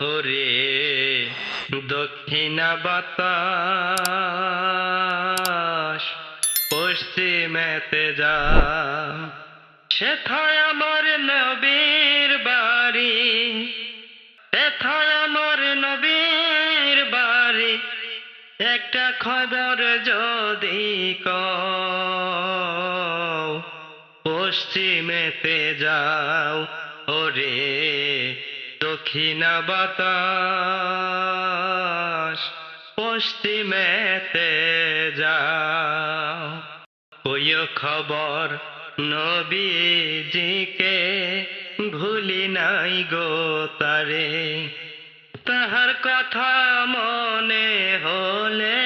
ওরে দক্ষিণা বাতাস, পশ্চিমেতে যা সেথায় আমার নবীর বাড়ি, সেথায় আমার নবীর বাড়ি। একটা খবর যদি ক পশ্চিমেতে যাও, ওরে দক্ষিণা বাতাস, পশ্চিমেতে যাও। ওই খবর নবীজিকে ভুলি নাই গো তারে। তাহার কথা মনে হলে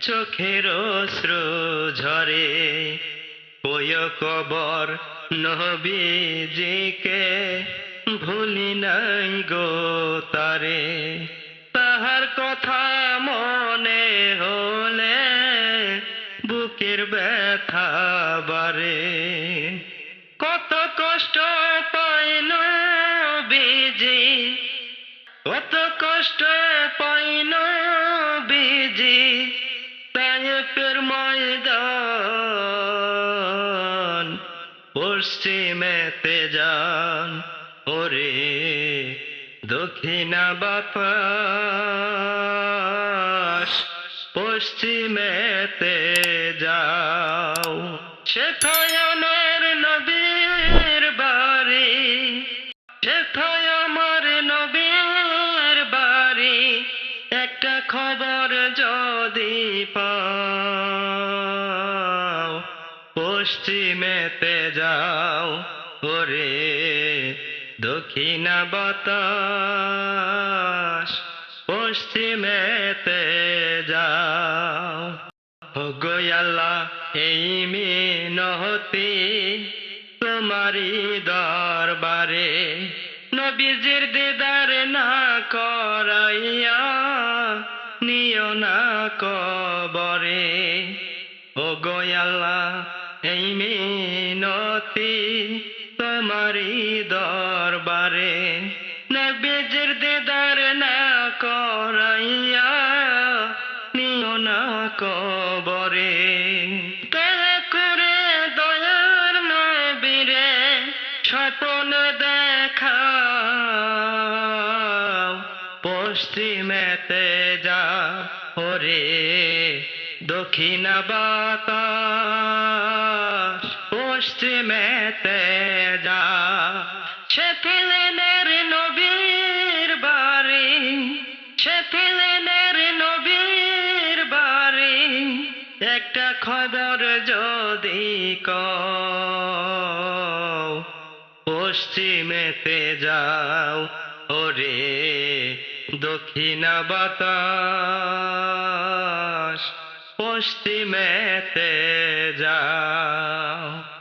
চোখের অশ্রু ঝরে। ওই কবর নবীজিকে ভুলি নাই গো তারে। তাহার কথা মনে হলে বুকের ব্যথা বারে কত কষ্ট পাইল বিজি। কত কষ্ট পাইল বিজি। তাইপের ময়দান, পশ্চিমেতে যান। ওরে দক্ষিণা বাতাস, পশ্চিমেতে যাও। সেথায় নবীর বাড়ি, সেথায় নবীর বাড়ি, একটা খবর যদি পাও, পশ্চিমেতে যাও ওরে। দক্ষিণা বাতাস পশ্চিমেতে যাও। গোয়াল্লা এই মিনহতি তোমারি দরবারে, নবীজির দিদার না করাইয়া নিও না কবরে। ও গোয়াল্লা এই মিনতি দরবারে নবীজির দিদার না করাইয়া নিও না কবরে। দয়া করে দয়ার নবীরে স্বপন দেখা পশ্চিমেতে যা ওরে দক্ষিণা বাতাস। পশ্চিমেতে যা সেথিলেনের নবীর বাড়ি সেথিলেনের নবীর বাড়ি, একটা খবর যদি কও, পশ্চিমেতে যাও ওরে দক্ষিণা বাতাস, পশ্চিমেতে যাও।